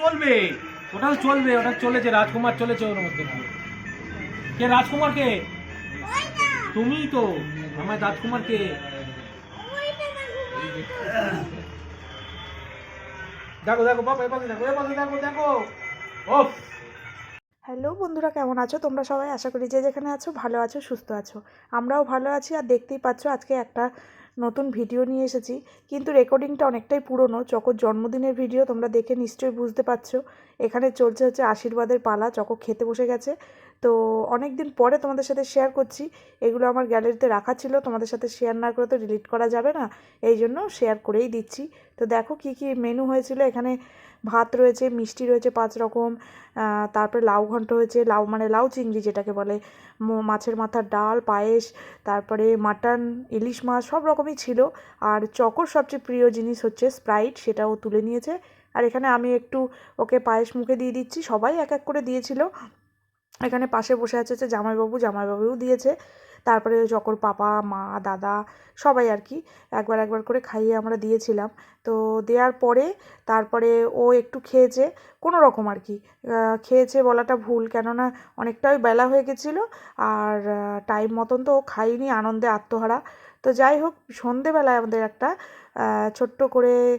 চলবে? ওটা তো চলবে, ওটা চলেছে, রাজকুমার চলেছে ওর মধ্যে। কে, রাজকুমার কে? তুমি তো আমার রাজকুমার কে দেখো দেখো, বাবা এবার দেখো এবার দেখো দেখো। ওফ! হ্যালো বন্ধুরা, কেমন আছো? তোমরা সবাই আশা করি যে যেখানে আছো, ভালো আছো, সুস্থ আছো। আমরাও ভালো আছি আর দেখতেই পাচ্ছ আজকে একটা নতুন ভিডিও নিয়ে এসেছি। কিন্তু রেকর্ডিংটা অনেকটাই পুরনো। চকর জন্মদিনের ভিডিও তোমরা দেখে নিশ্চয়ই বুঝতে পারছ। এখানে চলছে হচ্ছে আশীর্বাদের পালা। চকো খেতে বসে গেছে। তো অনেক দিন পরে তোমাদের সাথে শেয়ার করছি। এগুলো আমার গ্যালারিতে রাখা ছিল, তোমাদের সাথে শেয়ার না করে তো ডিলিট করা যাবে না। এই জন্য শেয়ার করেই দিচ্ছি। তো দেখো কি কি মেনু হয়েছিল। এখানে ভাত রয়েছে, মিষ্টি রয়েছে পাঁচ রকম তারপরে লাউ ঘন্ট হয়েছে, লাউ মানে লাউ চিংড়ি যেটাকে বলে। মাছের মাথার ডাল, পায়েস, তারপরে মাটন, ইলিশ মাছ, সব রকমই ছিল। আর চকর সবচেয়ে প্রিয় জিনিস হচ্ছে স্প্রাইট সেটাও তুলে নিয়েছে। আর এখানে আমি একটু ওকে পায়েস মুখে দিয়ে দিচ্ছি। সবাই এক এক করে দিয়েছিল। এখানে পাশে বসে আছে হচ্ছে জামাইবাবু, জামাইবাবুও দিয়েছে। তারপরে যখন পাপা, মা, দাদা সবাই আর কি একবার একবার করে খাইয়ে আমরা দিয়েছিলাম। তো দেওয়ার পরে তারপরে ও একটু খেয়েছে, কোনো রকম আর কি। খেয়েছে বলাটা ভুল, কেননা অনেকটাই বেলা হয়ে গেছিল আর টাইম মতন তো ও খাইনি, আনন্দে আত্মহারা। তো যাই হোক, সন্ধেবেলায় আমাদের একটা ছোট্ট করে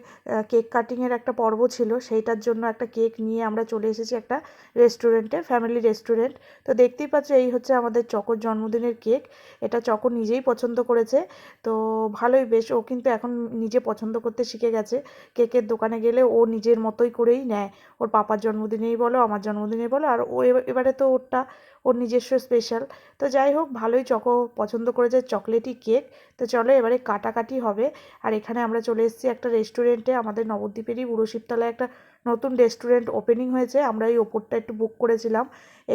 কেক কাটিংয়ের একটা পর্ব ছিল। সেইটার জন্য একটা কেক নিয়ে আমরা চলে এসেছি একটা রেস্টুরেন্টে, ফ্যামিলি রেস্টুরেন্ট। তো দেখতেই পাচ্ছ, এই হচ্ছে আমাদের চকর জন্মদিনের কেক। এটা চকর নিজেই পছন্দ করেছে। তো ভালোই, বেশ, ও কিন্তু এখন নিজে পছন্দ করতে শিখে গেছে। কেকের দোকানে গেলে ও নিজের মতোই করেই নেয়। ওর পাপার জন্মদিনেই বলো, আমার জন্মদিনেই বলো, আর ও এবা- এবারে তো ওরটা ওর নিজস্ব স্পেশাল তো যাই হোক, ভালোই চকো পছন্দ করেছে চকলেটি কেক তো চলো এবারে কাটাকাটি হবে। আর এখানে আমরা চলে এসেছি একটা রেস্টুরেন্টে আমাদের নবদ্বীপেরই বুড়ো একটা নতুন রেস্টুরেন্ট ওপেনিং হয়েছে। আমরা এই ওপরটা একটু বুক করেছিলাম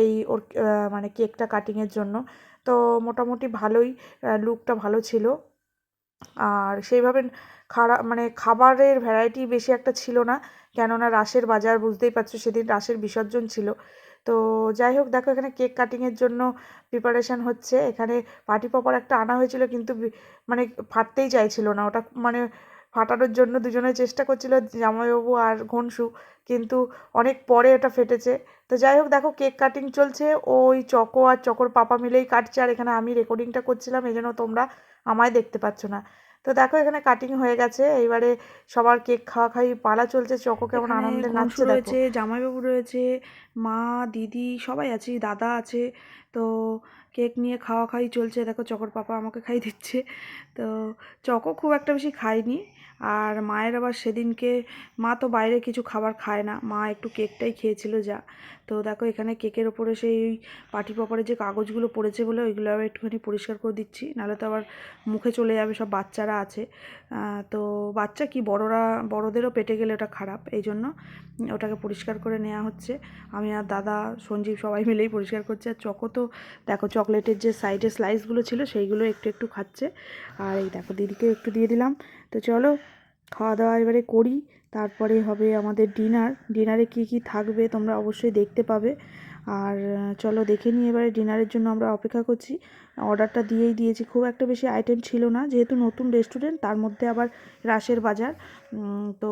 এই ওর মানে কেকটা কাটিংয়ের জন্য। তো মোটামুটি ভালোই লুকটা ভালো ছিল। আর সেইভাবে খারাপ মানে খাবারের ভ্যারাইটি বেশি একটা ছিল না। কেননা রাসের বাজার বুঝতেই পারছ, সেদিন রাসের বিসর্জন ছিল। তো যাই হোক, দেখো এখানে কেক কাটিংয়ের জন্য প্রিপারেশান হচ্ছে। এখানে পার্টি পপার একটা আনা হয়েছিল কিন্তু মানে ফাটতেই চাইছিল না। ওটা মানে ফাটানোর জন্য দুজনে চেষ্টা করছিল জামাইবাবু আর ঘনসু, কিন্তু অনেক পরে ওটা ফেটেছে। তো যাই হোক, দেখো কেক কাটিং চলছে। ওই চকো আর চকোর পাপা মিলেই কাটছে। আর এখানে আমি রেকর্ডিংটা করছিলাম, এই জন্য তোমরা আমায় দেখতে পাচ্ছ না। তো দেখো এখানে কাটিং হয়ে গেছে। এইবারে সবার কেক খাওয়া খাই পালা চলছে। চকো কেমন আনন্দের আনন্দে নাচছে রয়েছে জামাইবাবু রয়েছে মা দিদি সবাই আছে দাদা আছে। তো কেক নিয়ে খাওয়া খাই চলছে। দেখো চকর পাপা আমাকে খাই দিচ্ছে। তো চকো খুব একটা বেশি খায়নি। আর মায়ের আবার সেদিনকে, মা তো বাইরে কিছু খাবার খায় না। মা একটু কেকটাই খেয়েছিল যা। তো দেখো এখানে কেকের ওপরে সেই পাটি পপারের যে কাগজগুলো পড়েছে বলে ওইগুলো আবার একটুখানি পরিষ্কার করে দিচ্ছি। নাহলে তো আবার মুখে চলে যাবে, সব বাচ্চারা আছে। তো বাচ্চা কি বড়রা, বড়দেরও পেটে গেলে ওটা খারাপ। এই জন্য ওটাকে পরিষ্কার করে নেওয়া হচ্ছে। আমি আর দাদা, সঞ্জীব সবাই মিলেই পরিষ্কার করছে। আর চকো তো, দেখো চকলেটের যে সাইডে স্লাইসগুলো ছিল সেইগুলো একটু একটু খাচ্ছে। আর এই দেখো দিদিকে একটু দিয়ে দিলাম। তো চলো খাওয়া দাওয়া এবারে করি। তারপরে হবে আমাদের ডিনার ডিনারে কি কি থাকবে তোমরা অবশ্যই দেখতে পাবে। আর চলো দেখে নিই এবারে ডিনারের জন্য আমরা অপেক্ষা করছি। অর্ডারটা দিয়েই দিয়েছি। খুব একটা বেশি আইটেম ছিল না। যেহেতু নতুন রেস্টুরেন্ট তার মধ্যে আবার রাসের বাজার। তো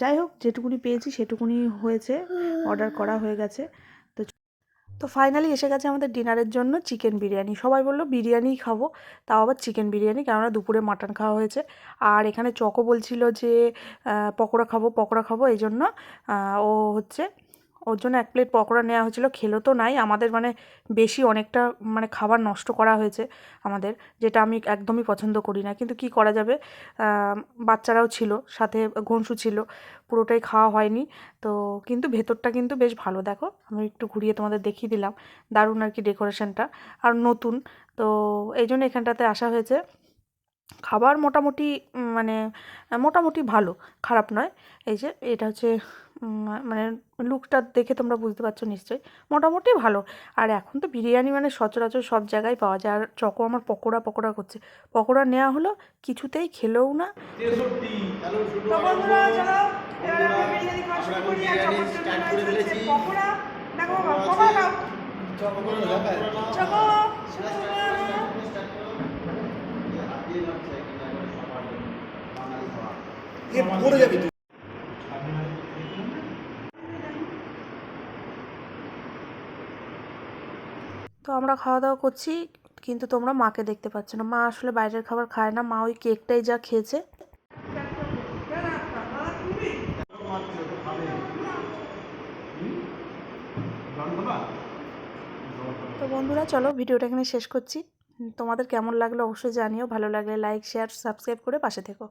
যাই হোক যেটুকুনি পেয়েছি সেটুকুনি হয়েছে। অর্ডার করা হয়ে গেছে। তো ফাইনালি এসে গেছে আমাদের ডিনারের জন্য চিকেন বিরিয়ানি। সবাই বলল, বিরিয়ানিই খাব। তাও আবার চিকেন বিরিয়ানি, কেননা দুপুরে মাটন খাওয়া হয়েছে। আর এখানে চকো বলছিল যে পকোড়া খাব পকোড়া খাব এই জন্য ও হচ্ছে ওর জন্য এক প্লেট পকোড়া নেওয়া হয়েছিল। খেলো তো নাই। আমাদের মানে বেশি অনেকটা মানে খাবার নষ্ট করা হয়েছে আমাদের, যেটা আমি একদমই পছন্দ করি না। কিন্তু কি করা যাবে? বাচ্চারাও ছিল, সাথে ঘনসু ছিল, পুরোটাই খাওয়া হয়নি। তো কিন্তু ভেতরটা কিন্তু বেশ ভালো। দেখো, আমি একটু ঘুরিয়ে তোমাদের দেখিয়ে দিলাম। দারুণ আর কি ডেকোরেশনটা। আর নতুন। তো এই জন্য এখানটাতে আসা হয়েছে। খাবার মোটামুটি মানে মোটামুটি ভালো। খারাপ নয়। এই যে, এটা হচ্ছে মানে লুকটা দেখে তোমরা বুঝতে পারছ নিশ্চয়ই। মোটামুটি ভালো। আর এখন তো বিরিয়ানি মানে সচরাচর সব জায়গায় পাওয়া যায়। আর চকো আমার পকোড়া পকোড়া করছে। পকোড়া নেওয়া হলো কিছুতেই খেলেও না বন্ধুরা চলো এবারে আমরা বিরিয়ানি খাওয়া শুরু করি আর চকোর জন্য রয়েছে হচ্ছে পকোড়া দেখো বাবা পকোড়া খাও চকো পড়ে যাবি তুই তো আমরা খাওয়া দাওয়া করছি, কিন্তু তোমরা মাকে দেখতে পাচ্ছ না। মা আসলে বাইরের খাবার খায় না, মা ওই কেকটাই যা খেয়েছে। তো বন্ধুরা, চলো ভিডিওটা এখানে শেষ করছি। তোমাদের কেমন লাগল অবশ্যই জানিও, ভালো লাগলে লাইক শেয়ার সাবস্ক্রাইব করে পাশে থেকো।